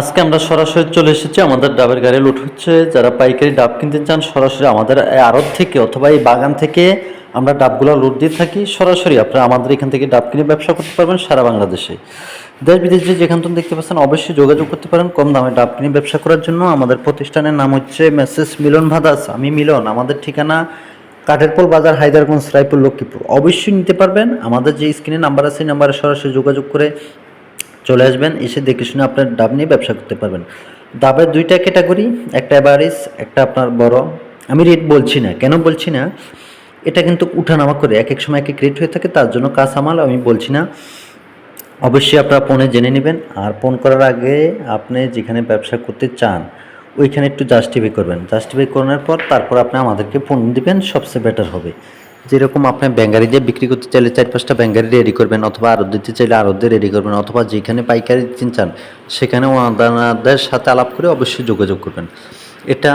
আজকে আমরা সরাসরি চলে এসেছি, আমাদের ডাবের গাড়ি লুট হচ্ছে। যারা পাইকারি ডাব কিনতে চান, সরাসরি আমাদের আড়ত থেকে অথবা এই বাগান থেকে আমরা ডাবগুলো লুট দিয়ে থাকি। সরাসরি আপনারা আমাদের এখান থেকে ডাব কিনে ব্যবসা করতে পারবেন সারা বাংলাদেশে। দেশ বিদেশে যেখান থেকে দেখতে পাচ্ছেন, অবশ্যই যোগাযোগ করতে পারেন। কম দামে ডাব কিনে ব্যবসা করার জন্য আমাদের প্রতিষ্ঠানের নাম হচ্ছে মেসেস মিলন ভাদাস আমি মিলন। আমাদের ঠিকানা কাঠেরপোল বাজার, হায়দারগঞ্জ, রায়পুর, লক্ষ্মীপুর। অবশ্যই নিতে পারবেন। আমাদের যে স্ক্রিনে নাম্বার আছে নাম্বারে সরাসরি যোগাযোগ করে চলে আসবেন, এসে দেখে শুনে আপনার ডাব নিয়ে ব্যবসা করতে পারবেন। ডাবের দুইটা ক্যাটাগরি, একটা অ্যাভারেজ একটা আপনার বড়। আমি রেট বলছি না, কেন বলছি না? এটা কিন্তু উঠানামা করে, এক এক সময় এক এক রেট হয়ে থাকে, তার জন্য কাঁচামাল আমি বলছি না। অবশ্যই আপনারা ফোনে জেনে নেবেন, আর ফোন করার আগে আপনি যেখানে ব্যবসা করতে চান, ওইখানে একটু জাস্টিফাই করবেন। জাস্টিফাই করার পর তারপর আপনি আমাদেরকে ফোন দিবেন, সবচেয়ে বেটার হবে। যেরকম আপনি ব্যাঙ্গারি দিয়ে বিক্রি করতে চাইলে চার পাঁচটা ব্যাঙ্গারি রেডি করবেন অথবা আরত দিতে চাইলে আরও দিয়ে রেডি করবেন অথবা যেখানে পাইকারি দিতে চান, সেখানে ওনাদের সাথে আলাপ করে অবশ্যই যোগাযোগ করবেন। এটা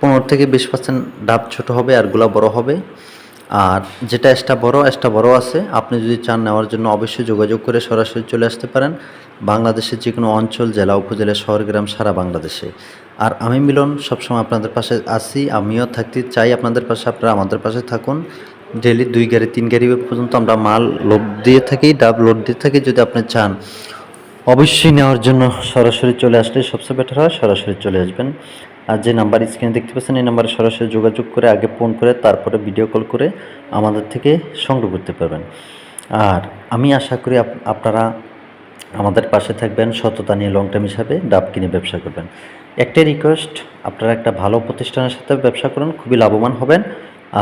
পনেরো থেকে বিশ পার্সেন্ট ডাব ছোটো হবে আরগুলা বড় হবে। আর যেটা এক্সট্রা বড় এক্সট্রা বড় আছে, আপনি যদি চান নেওয়ার জন্য অবশ্যই যোগাযোগ করে সরাসরি চলে আসতে পারেন। বাংলাদেশের যে কোনো অঞ্চল, জেলা, উপজেলা, শহর, গ্রাম, সারা বাংলাদেশে। আর আমি মিলন, সবসময় আপনাদের পাশে আসি আমিও থাকতে চাই আপনাদের পাশে, আপনারা আমাদের পাশে থাকুন। ডেলি দুই গাড়ি, তিন গাড়ি পর্যন্ত আমরা মাল লোড দিয়ে থাকি, ডাব লোড দিয়ে থাকি, যদি আপনি চান। অবশ্যই নেওয়ার জন্য সরাসরি চলে আসলে সবচেয়ে বেটার হয়, সরাসরি চলে আসবেন। আর যে নাম্বার স্ক্রিনে দেখতে পাচ্ছেন, এই নাম্বারে সরাসরি যোগাযোগ করে, আগে ফোন করে, তারপরে ভিডিও কল করে আমাদের থেকে সংগ্রহ করতে পারবেন। আর আমি আশা করি আপনারা আমাদের পাশে থাকবেন, সততা নিয়ে লং টার্ম হিসাবে ডাব কিনে ব্যবসা করবেন। একটাই রিকোয়েস্ট আপনারা একটা ভালো প্রতিষ্ঠানের সাথে ব্যবসা করুন, খুবই লাভবান হবেন।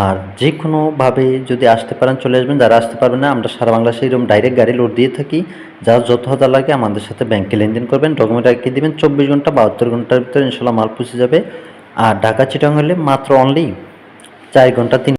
আর যে কোনোভাবে যদি আসতে পারেন, চলে আসবেন, যারা আসতে পারবেন না, আমরা সারা বাংলাদেশে এরকম ডাইরেক্ট গাড়ি লোড দিয়ে থাকি। যার যত হাজার লাগে আমাদের সাথে ব্যাংকে লেনদেন করবেন ডকুমেন্ট আগে দেবেন, চব্বিশ ঘণ্টা, বাহাত্তর ঘণ্টার ভিতরে ইনশাল্লাহ মাল পৌঁছে যাবে। আর ঢাকা চিটাং হলে মাত্র অনলি চার ঘণ্টা, তিন